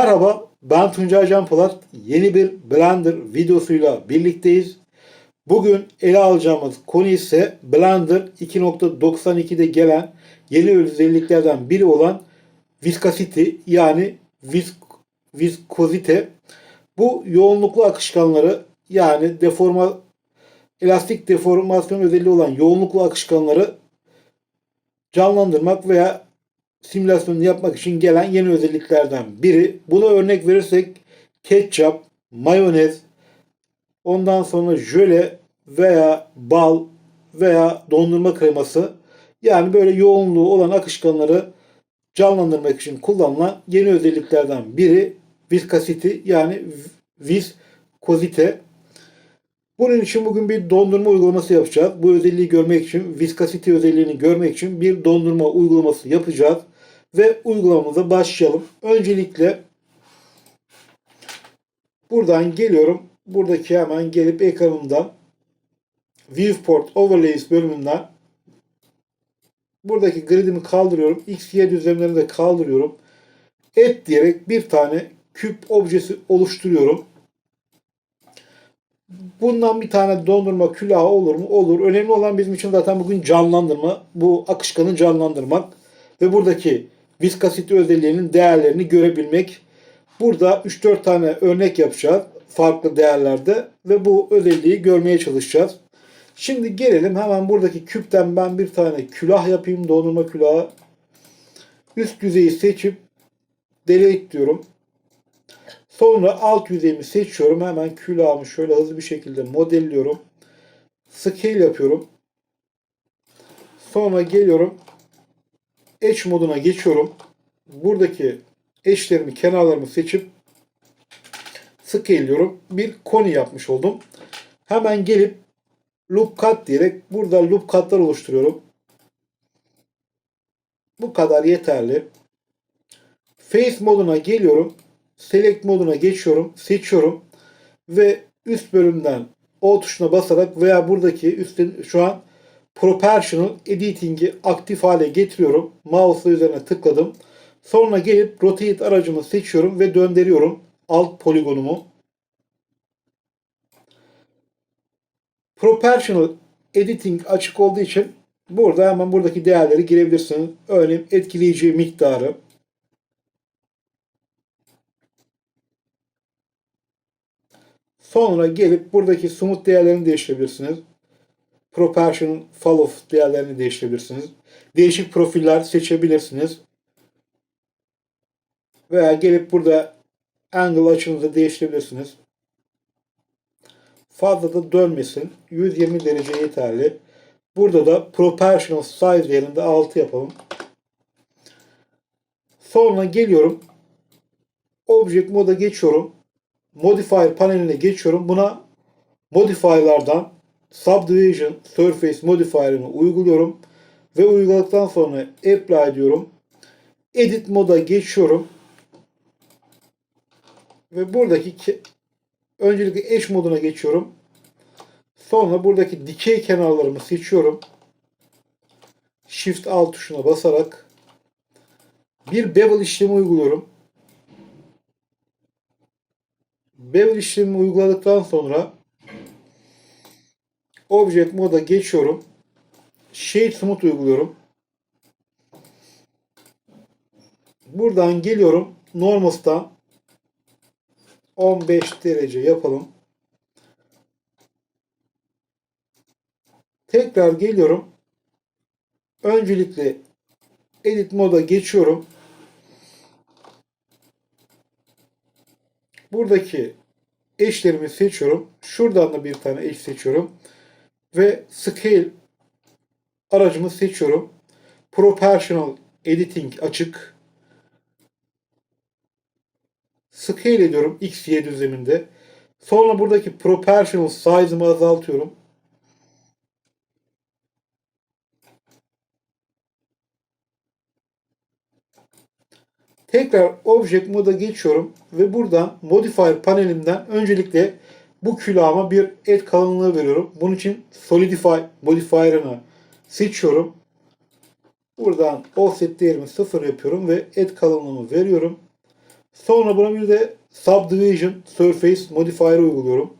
Merhaba, ben Tuncay Can Polat. Yeni bir Blender videosuyla birlikteyiz. Bugün ele alacağımız konu ise Blender 2.92'de gelen yeni özelliklerden biri olan Viscosity yani vis viskozite. Bu yoğunluklu akışkanları yani deforma elastik deformasyon özelliği olan yoğunluklu akışkanları canlandırmak veya simülasyonunu yapmak için gelen yeni özelliklerden biri. Buna örnek verirsek ketçap, mayonez, ondan sonra jöle veya bal veya dondurma kreması yani böyle yoğunluğu olan akışkanları canlandırmak için kullanılan yeni özelliklerden biri viscosity yani viskozite. Bunun için bugün bir dondurma uygulaması yapacağız. Bu özelliği görmek için, viscosity özelliğini görmek için bir dondurma uygulaması yapacağız. Ve uygulamamıza başlayalım. Öncelikle buradan geliyorum. Buradaki hemen gelip ekranımdan Viewport Overlays bölümünden buradaki gridimi kaldırıyorum. X, Y düzlemlerini de kaldırıyorum. Et diyerek bir tane küp objesi oluşturuyorum. Bundan bir tane dondurma külahı olur mu? Olur. Önemli olan bizim için zaten bugün canlandırma. Bu akışkanı canlandırmak. Ve buradaki viskosite özelliğinin değerlerini görebilmek. Burada 3-4 tane örnek yapacağız. Farklı değerlerde. Ve bu özelliği görmeye çalışacağız. Şimdi gelelim hemen buradaki küpten ben bir tane külah yapayım. Dondurma külahı. Üst yüzeyi seçip delete diyorum. Sonra alt yüzeyimi seçiyorum. Hemen külahımı şöyle hızlı bir şekilde modelliyorum. Scale yapıyorum. Sonra geliyorum. Edge moduna geçiyorum. Buradaki eşlerimi, kenarlarımı seçip scale'liyorum. Bir koni yapmış oldum. Hemen gelip loop cut diyerek burada loop cut'lar oluşturuyorum. Bu kadar yeterli. Face moduna geliyorum. Select moduna geçiyorum. Seçiyorum. Ve üst bölümden O tuşuna basarak veya buradaki üstten şu an Proportional Editing'i aktif hale getiriyorum. Mouse'la üzerine tıkladım. Sonra gelip Rotate aracımı seçiyorum ve döndürüyorum alt poligonumu. Proportional Editing açık olduğu için burada hemen buradaki değerleri girebilirsiniz. Örneğin etkileyici miktarı, Sonra gelip buradaki smooth değerlerini değiştirebilirsiniz. Proportion fall off değerlerini değiştirebilirsiniz. Değişik profiller seçebilirsiniz. Veya gelip burada angle açınızı değiştirebilirsiniz. Fazla da dönmesin. 120 derece yeterli. Burada da proportional size yerinde 6 yapalım. Sonra geliyorum. Object moda geçiyorum. Modifier paneline geçiyorum. Buna modifier'lardan Subdivision Surface Modifier'ını uyguluyorum. Ve uyguladıktan sonra Apply diyorum. Edit moda geçiyorum. Ve buradaki öncelikle Edge moduna geçiyorum. Sonra buradaki dikey kenarlarımı seçiyorum. Shift alt tuşuna basarak bir bevel işlemi uyguluyorum. Bevel işlemini uyguladıktan sonra Object moda geçiyorum. Shade Smooth uyguluyorum. Buradan geliyorum. Normals'tan 15 derece yapalım. Tekrar geliyorum. Öncelikle Edit moda geçiyorum. Buradaki eşlerimi seçiyorum. Şuradan da bir tane eş seçiyorum. Ve Scale aracımı seçiyorum. Proportional Editing açık. Scale ediyorum X, Y düzleminde. Sonra buradaki Proportional Size'ımı azaltıyorum. Tekrar Object moda geçiyorum ve buradan Modifier panelimden öncelikle bu külahıma bir et kalınlığı veriyorum. Bunun için Solidify modifier'ını seçiyorum. Buradan offset değerimi 0 yapıyorum ve et kalınlığımı veriyorum. Sonra buna bir de Subdivision Surface Modifier uyguluyorum.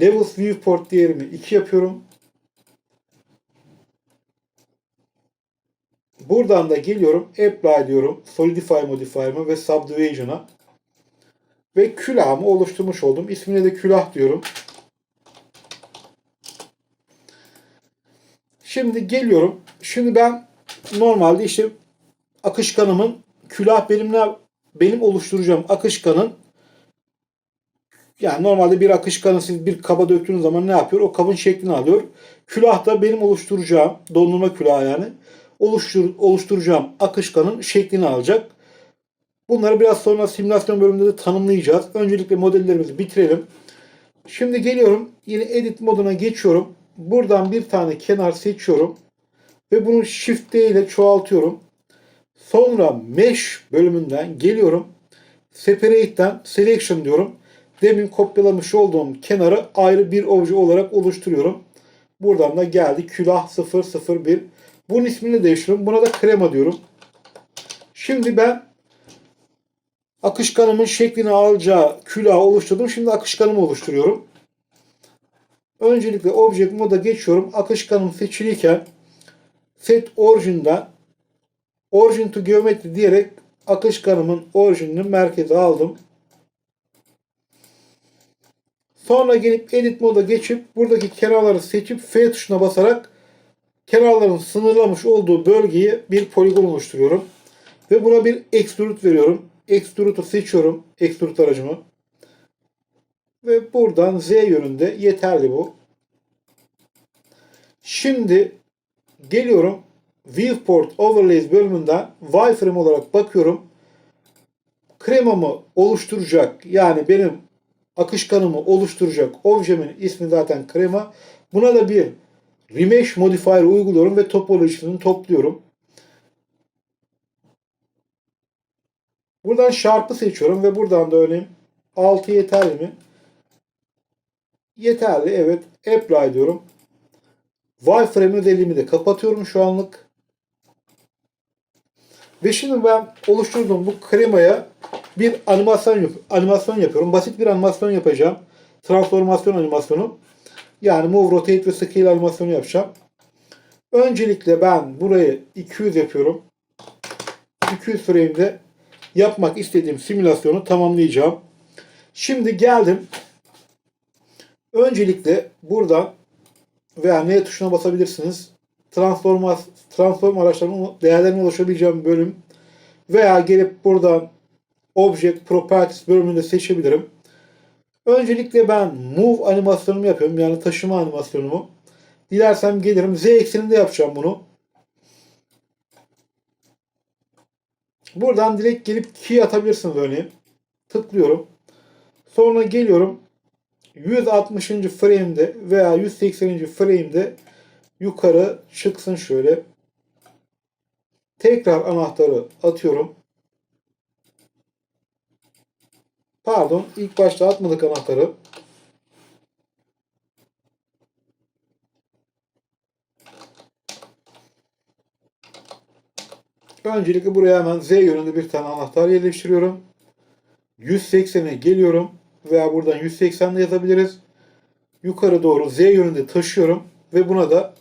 Levels Viewport değerimi 2 yapıyorum. Buradan da geliyorum. Apply diyorum. Solidify Modifier'ıma ve Subdivision'a. Ve külahımı oluşturmuş oldum. İsmine de külah diyorum. Şimdi geliyorum. Şimdi ben normalde işte akışkanımın külah benim ne benim oluşturacağım akışkanın yani normalde bir akışkanı siz bir kaba döktüğünüz zaman ne yapıyor? O kabın şeklini alıyor. Külah da benim oluşturacağım dondurma külahı yani oluştur, oluşturacağım akışkanın şeklini alacak. Bunları biraz sonra simülasyon bölümünde de tanımlayacağız. Öncelikle modellerimizi bitirelim. Şimdi geliyorum. Yine edit moduna geçiyorum. Buradan bir tane kenar seçiyorum. Ve bunu Shift D ile çoğaltıyorum. Sonra Mesh bölümünden geliyorum. Separate'den Selection diyorum. Demin kopyalamış olduğum kenarı ayrı bir obje olarak oluşturuyorum. Buradan da geldi külah 001. Bunun ismini değiştiriyorum. Buna da krema diyorum. Şimdi ben akışkanımın şeklini alacağı külahı oluşturdum. Şimdi akışkanımı oluşturuyorum. Öncelikle Object moda geçiyorum. Akışkanım seçiliyken Set Origin'den Origin to Geometry diyerek akışkanımın orijinini merkeze aldım. Sonra gelip Edit moda geçip buradaki kenarları seçip F tuşuna basarak kenarların sınırlamış olduğu bölgeyi bir poligon oluşturuyorum. Ve buna bir extrude veriyorum. Extrude'u seçiyorum. Extrude aracımı. Ve buradan Z yönünde yeterli bu. Şimdi geliyorum Viewport Overlays bölümünden wireframe olarak bakıyorum. Kremamı oluşturacak yani benim akışkanımı oluşturacak objemin ismi zaten krema. Buna da bir remesh modifier uyguluyorum ve topolojisini topluyorum. Buradan Sharp'ı seçiyorum ve buradan da örneğin 6 yeterli mi? Yeterli evet. Apply diyorum. Wireframe özelliğimi de kapatıyorum şu anlık. Ve şimdi ben oluşturduğum bu kremaya bir animasyon, animasyon yapıyorum. Basit bir animasyon yapacağım. Transformasyon animasyonu. Yani move, rotate ve scale animasyonu yapacağım. Öncelikle ben burayı 200 yapıyorum. 200 frame'de yapmak istediğim simülasyonu tamamlayacağım. Şimdi geldim. Öncelikle buradan veya N tuşuna basabilirsiniz. Transform, transform araçlarının değerlerine ulaşabileceğim bölüm veya gelip buradan Object Properties bölümünde seçebilirim. Öncelikle ben Move animasyonumu yapıyorum. Yani taşıma animasyonumu. Dilersem gelirim. Z ekseninde yapacağım bunu. Buradan direkt gelip key atabilirsiniz örneğin. Tıklıyorum. Sonra geliyorum. 160. frame'de veya 180. frame'de yukarı çıksın şöyle. Tekrar anahtarı atıyorum. Pardon, ilk başta atmadık anahtarı. Öncelikle buraya hemen Z yönünde bir tane anahtar yerleştiriyorum. 180'e geliyorum veya buradan 180 de yazabiliriz. Yukarı doğru Z yönünde taşıyorum ve buna da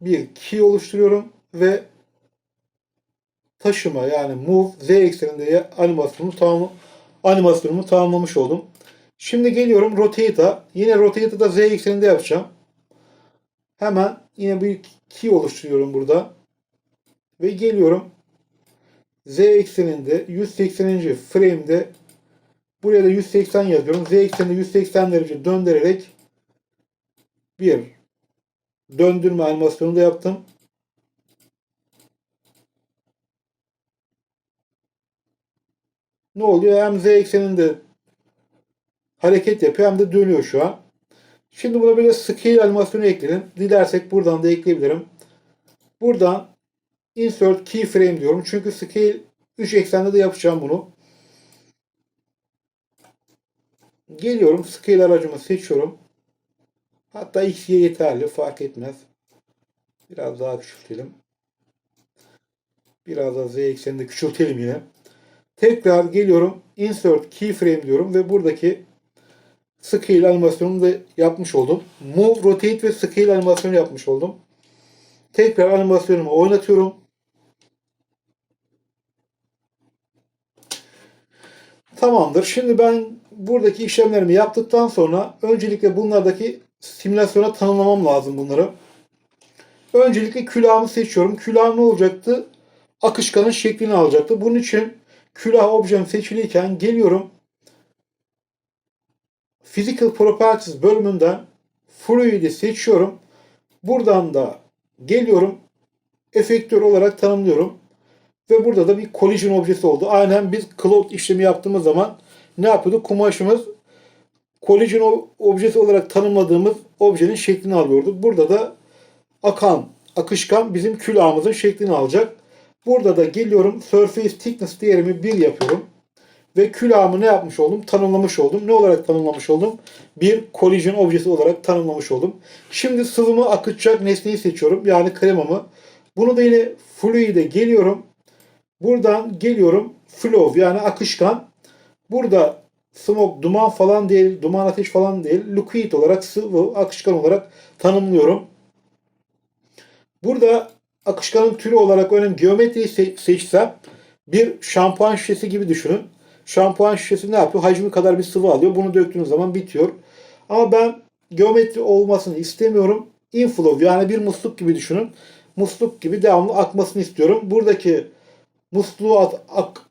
bir key oluşturuyorum ve taşıma yani move z ekseninde animasyonu tamam animasyonumu tamamlamış oldum. Şimdi geliyorum rotate'a. Yine rotate'ı da z ekseninde yapacağım. Hemen yine bir key oluşturuyorum burada. Ve geliyorum z ekseninde 180. frame'de buraya da 180 yazıyorum. Z ekseninde 180 derece döndürerek bir döndürme animasyonu da yaptım. Ne oluyor? Hem z ekseninde hareket yapıyor hem de dönüyor şu an. Şimdi buna böyle scale animasyonu ekledim. Dilersek buradan da ekleyebilirim. Buradan insert keyframe diyorum. Çünkü scale 3 eksende de yapacağım bunu. Geliyorum. Scale aracımı seçiyorum. Hatta x'ye yeterli. Fark etmez. Biraz daha küçültelim. Biraz da z ekseninde küçültelim yine. Tekrar geliyorum. Insert keyframe diyorum ve buradaki scale animasyonunu da yapmış oldum. Move, rotate ve scale animasyonu yapmış oldum. Tekrar animasyonumu oynatıyorum. Tamamdır. Şimdi ben buradaki işlemlerimi yaptıktan sonra öncelikle bunlardaki simülasyona tanımlamam lazım bunları. Öncelikle külahımı seçiyorum. Külah ne olacaktı? Akışkanın şeklini alacaktı. Bunun için külah objem seçiliyken geliyorum. Physical Properties bölümünden Fluid'i seçiyorum. Buradan da geliyorum. Efektör olarak tanımlıyorum. Ve burada da bir collision objesi oldu. Aynen biz cloud işlemi yaptığımız zaman ne yapıyorduk? Kumaşımız collision objesi olarak tanımladığımız objenin şeklini alıyordu. Burada da akan, akışkan bizim külahımızın şeklini alacak. Burada da geliyorum surface thickness değerimi 1 yapıyorum. Ve külahımı ne yapmış oldum? Tanımlamış oldum. Ne olarak tanımlamış oldum? Bir collision objesi olarak tanımlamış oldum. Şimdi sıvımı akıtacak nesneyi seçiyorum. Yani kremamı. Bunu da yine fluid'e geliyorum. Buradan geliyorum flow yani akışkan. Burada smoke duman falan değil, duman ateş falan değil. Liquid olarak sıvı akışkan olarak tanımlıyorum. Burada akışkanın türü olarak örneğin geometriyi se- seçsem bir şampuan şişesi gibi düşünün. Şampuan şişesi ne yapıyor? Hacmi kadar bir sıvı alıyor. Bunu döktüğünüz zaman bitiyor. Ama ben geometri olmasını istemiyorum. Inflow yani bir musluk gibi düşünün. Musluk gibi devamlı akmasını istiyorum. Buradaki musluğu at- ak-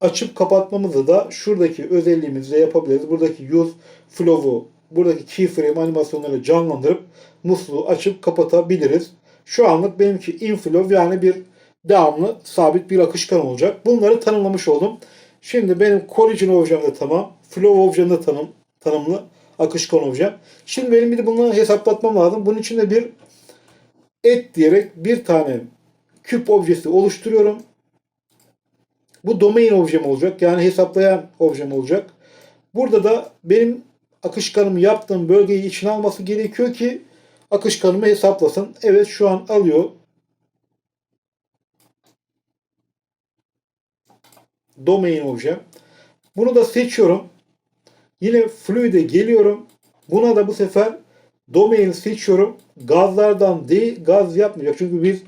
açıp kapatmamızı da şuradaki özelliğimizle yapabiliriz. Buradaki use flow'u, buradaki keyframe animasyonları canlandırıp musluğu açıp kapatabiliriz. Şu anlık benimki inflow yani bir devamlı sabit bir akışkan olacak. Bunları tanımlamış oldum. Şimdi benim collision objem de tamam. Flow objem de tanım, tanımlı. Akışkan objem. Şimdi benim bir de bunu hesaplatmam lazım. Bunun için de bir et diyerek bir tane küp objesi oluşturuyorum. Bu domain objem olacak. Yani hesaplayan objem olacak. Burada da benim akışkanımı yaptığım bölgeyi içine alması gerekiyor ki akışkanımı hesaplasın. Evet şu an alıyor. Domain objem. Bunu da seçiyorum. Yine fluid'e geliyorum. Buna da bu sefer domain seçiyorum. Gazlardan değil gaz yapmayacak. Çünkü biz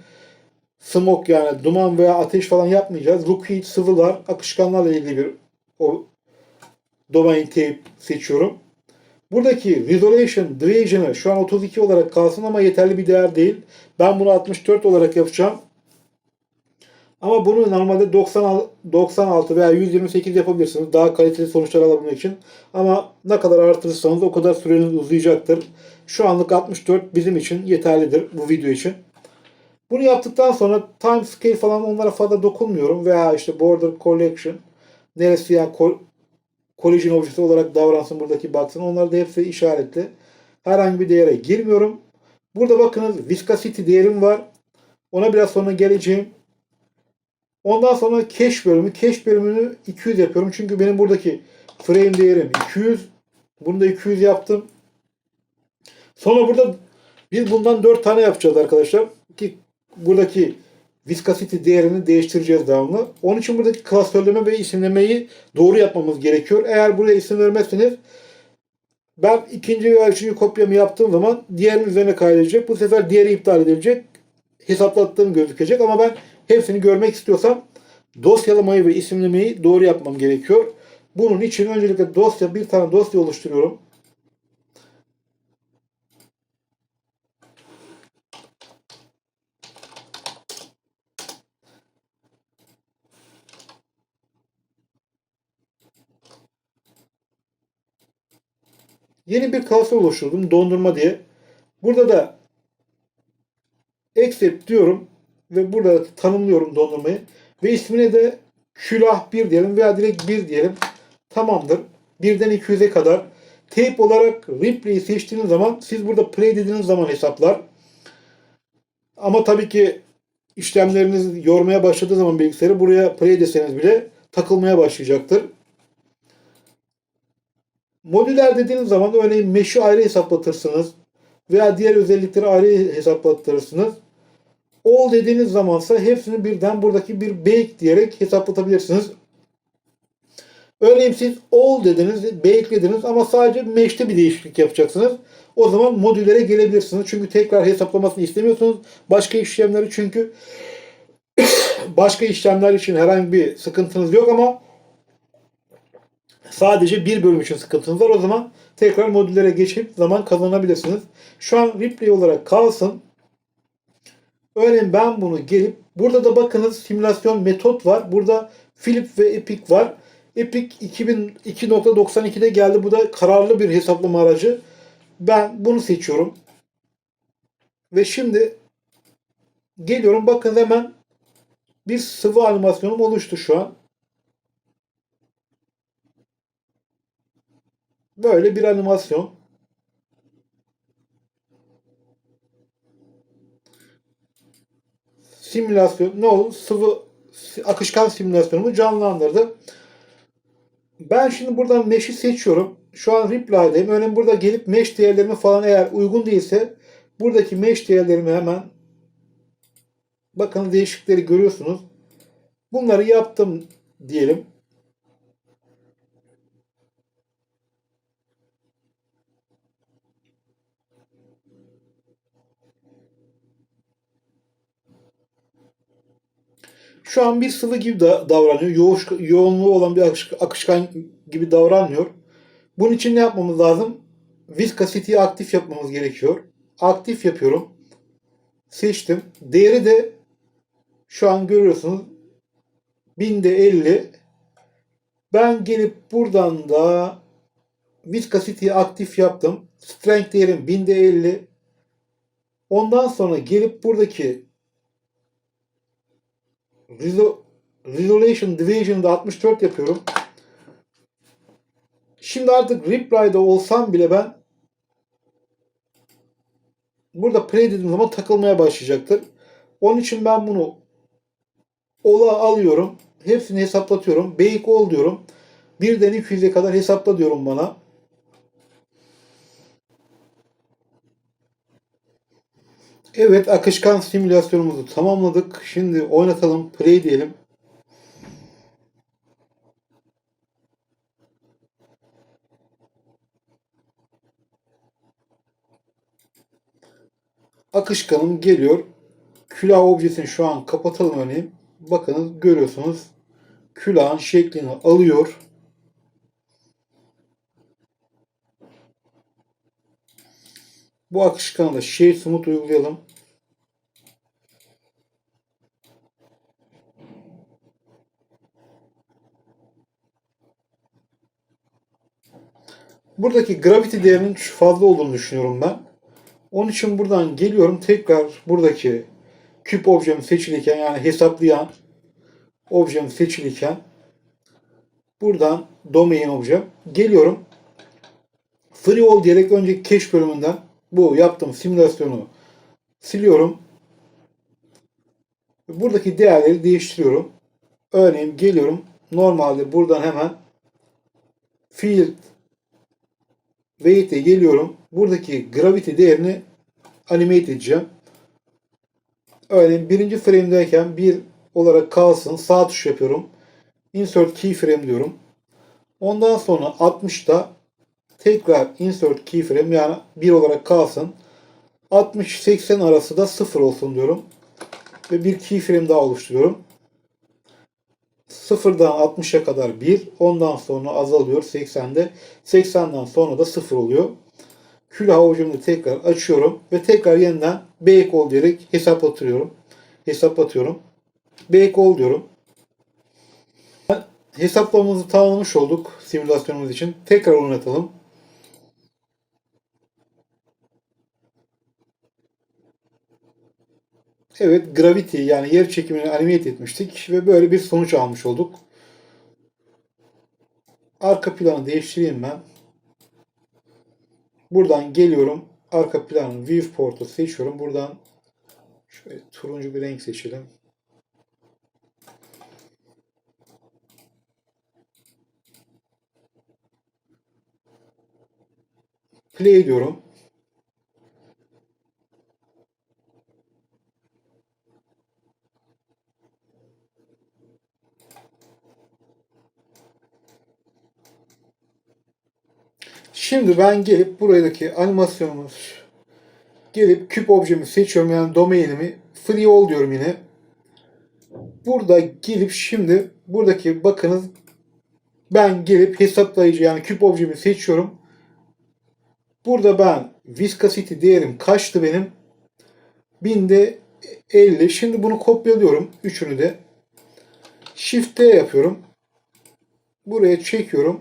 smoke yani duman veya ateş falan yapmayacağız. Liquid sıvılar, akışkanlarla ilgili bir o domain tape seçiyorum. Buradaki resolution division'ı şu an 32 olarak kalsın ama yeterli bir değer değil. Ben bunu 64 olarak yapacağım. Ama bunu normalde 90, 96 veya 128 yapabilirsiniz. Daha kaliteli sonuçlar alabilmek için. Ama ne kadar artırırsanız o kadar süreniz uzayacaktır. Şu anlık 64 bizim için yeterlidir bu video için. Bunu yaptıktan sonra time scale falan onlara fazla dokunmuyorum. Veya işte border collection neresi yani collision objesi olarak davransın buradaki baksın. Onlar da hepsi işaretli. Herhangi bir değere girmiyorum. Burada bakınız viscosity değerim var. Ona biraz sonra geleceğim. Ondan sonra cache bölümü. Cache bölümünü 200 yapıyorum. Çünkü benim buradaki frame değerim 200. Bunu da 200 yaptım. Sonra burada biz bundan 4 tane yapacağız arkadaşlar. Ki buradaki viscosity değerini değiştireceğiz devamlı. Onun için buradaki klasörleme ve isimlemeyi doğru yapmamız gerekiyor. Eğer buraya isim vermezseniz ben ikinci veya üçüncü kopyamı yaptığım zaman diğerinin üzerine kaydedecek. Bu sefer diğeri iptal edilecek. Hesaplattığım gözükecek ama ben hepsini görmek istiyorsam dosyalamayı ve isimlemeyi doğru yapmam gerekiyor. Bunun için öncelikle dosya bir tane dosya oluşturuyorum. Yeni bir klasör oluşturdum dondurma diye. Burada da accept diyorum ve burada tanımlıyorum dondurmayı ve ismine de külah 1 diyelim veya direkt 1 diyelim. Tamamdır. 1'den 200'e kadar tape olarak replay'i seçtiğiniz zaman siz burada play dediğiniz zaman hesaplar. Ama tabii ki işlemleriniz yormaya başladığı zaman bilgisayarı buraya play deseniz bile takılmaya başlayacaktır. Modüler dediğiniz zaman örneğin mesh'i ayrı hesaplatırsınız veya diğer özellikleri ayrı hesaplatırsınız. All dediğiniz zamansa hepsini birden buradaki bir bake diyerek hesaplatabilirsiniz. Örneğin siz all dediniz, bake'lediniz ama sadece mesh'te bir değişiklik yapacaksınız. O zaman modüllere gelebilirsiniz. Çünkü tekrar hesaplamasını istemiyorsunuz. Başka işlemleri çünkü başka işlemler için herhangi bir sıkıntınız yok ama sadece bir bölüm için sıkıntınız var. O zaman tekrar modüllere geçip zaman kazanabilirsiniz. Şu an replay olarak kalsın. Örneğin ben bunu gelip burada da bakınız simülasyon metot var. Burada Philip ve Epic var. Epic 2002.92'de geldi. Bu da kararlı bir hesaplama aracı. Ben bunu seçiyorum. Ve şimdi geliyorum. Bakın hemen bir sıvı animasyonum oluştu şu an. Böyle bir animasyon. Simülasyon ne oldu? Sıvı akışkan simülasyonumu canlandırdı. Ben şimdi buradan mesh'i seçiyorum. Şu an reply'dayım. Örneğin burada gelip mesh değerlerimi falan eğer uygun değilse buradaki mesh değerlerimi hemen bakın değişiklikleri görüyorsunuz. Bunları yaptım diyelim. Şu an bir sıvı gibi da davranıyor. Yoğuş, yoğunluğu olan bir akış- akışkan gibi davranmıyor. Bunun için ne yapmamız lazım? Viscosity'yi aktif yapmamız gerekiyor. Aktif yapıyorum. Seçtim. Değeri de şu an görüyorsunuz. Binde 50. Ben gelip buradan da Viscosity'yi aktif yaptım. Strength değerim binde 50. Ondan sonra gelip buradaki Resol- Resolution Division'da 64 yapıyorum. Şimdi artık reply'da olsam bile ben burada play dediğim zaman takılmaya başlayacaktır. Onun için ben bunu ola alıyorum. Hepsini hesaplatıyorum. Bake all diyorum. Birden 200'e kadar hesapla diyorum bana. Evet akışkan simülasyonumuzu tamamladık. Şimdi oynatalım. Play diyelim. Akışkanım geliyor. Külah objesini şu an kapatalım örneğin. Bakınız görüyorsunuz. Külahın şeklini alıyor. Bu akışkanı da Shade Smooth uygulayalım. Buradaki gravity değerinin fazla olduğunu düşünüyorum ben. Onun için buradan geliyorum tekrar buradaki küp objem seçilirken yani hesaplayan objem seçilirken buradan domain objem geliyorum. Free all diyerek önceki cache bölümünden bu yaptığım simülasyonu siliyorum. Buradaki değerleri değiştiriyorum. Örneğin geliyorum. Normalde buradan hemen field weight'e geliyorum. Buradaki gravity değerini animate edeceğim. Örneğin birinci frame'deyken bir olarak kalsın. Sağ tuş yapıyorum. Insert keyframe diyorum. Ondan sonra 60'ta tekrar insert keyframe yani 1 olarak kalsın. 60-80 arası da 0 olsun diyorum. Ve bir keyframe daha oluşturuyorum. 0'dan 60'a kadar 1. Ondan sonra azalıyor 80'de. 80'den sonra da 0 oluyor. Külah avucumu tekrar açıyorum. Ve tekrar yeniden bake all diyerek hesaplatıyorum. Hesaplatıyorum. Bake all diyorum. Hesaplamamızı tamamlamış olduk simülasyonumuz için. Tekrar oynatalım. Evet, Gravity yani yer çekimini animate etmiştik ve böyle bir sonuç almış olduk. Arka planı değiştireyim ben. Buradan geliyorum. Arka planın viewport'u seçiyorum. Buradan şöyle turuncu bir renk seçelim. Play diyorum. Şimdi ben gelip buradaki animasyonumuz gelip küp objemi seçiyorum yani domainimi free all diyorum yine. Burada gelip şimdi buradaki bakınız ben gelip hesaplayıcı yani küp objemi seçiyorum. Burada ben viscosity değerim kaçtı benim? Binde 50. Şimdi bunu kopyalıyorum. Üçünü de. Shift T yapıyorum. Buraya çekiyorum.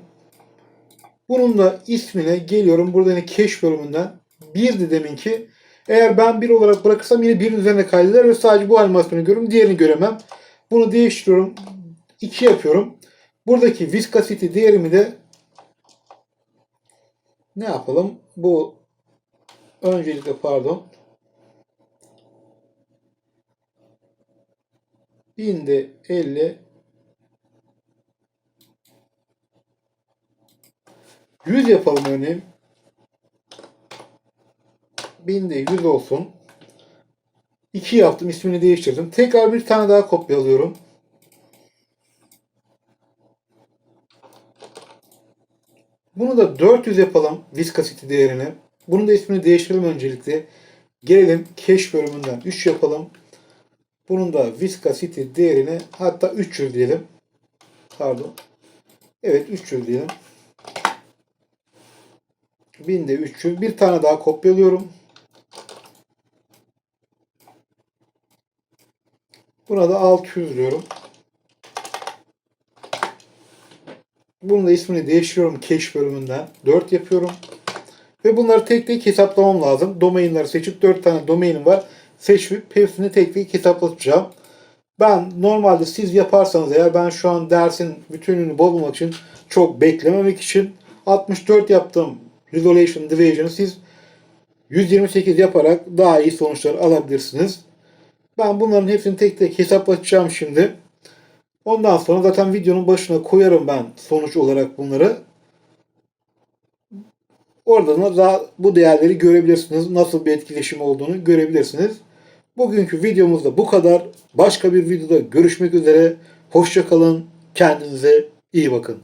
Bunun da ismine geliyorum. Burada yine cache bölümünden. Birdi deminki. Eğer ben bir olarak bırakırsam yine birin üzerine kaydeder ve sadece bu animasyonu görürüm. Diğerini göremem. Bunu değiştiriyorum. 2 yapıyorum. Buradaki viscosity değerimi de ne yapalım? Bu öncelikle pardon. Binde 50 100 yapalım örneğin. Binde 100 olsun. 2 yaptım. ismini değiştirdim. Tekrar bir tane daha kopyalıyorum. Bunu da 400 yapalım viscosity değerini. Bunun da ismini değiştirelim öncelikle. Gelelim cache bölümünden 3 yapalım. Bunun da viscosity değerini hatta 300 diyelim. Pardon. Evet 300 diyelim. 1000'de 300. Bir tane daha kopyalıyorum. Buna da 600 diyorum. Bunun da ismini değiştiriyorum cache bölümünden. 4 yapıyorum. Ve bunları tek tek hesaplamam lazım. Domainleri seçip 4 tane domainim var. Seçip hepsini tek tek hesaplatacağım. Ben normalde siz yaparsanız eğer ben şu an dersin bütününü bozmamak için çok beklememek için 64 yaptım Resolution Division'ı siz 128 yaparak daha iyi sonuçlar alabilirsiniz. Ben bunların hepsini tek tek hesaplatacağım şimdi. Ondan sonra zaten videonun başına koyarım ben sonuç olarak bunları. Oradan da bu değerleri görebilirsiniz. Nasıl bir etkileşim olduğunu görebilirsiniz. Bugünkü videomuz da bu kadar. Başka bir videoda görüşmek üzere. Hoşçakalın. Kendinize iyi bakın.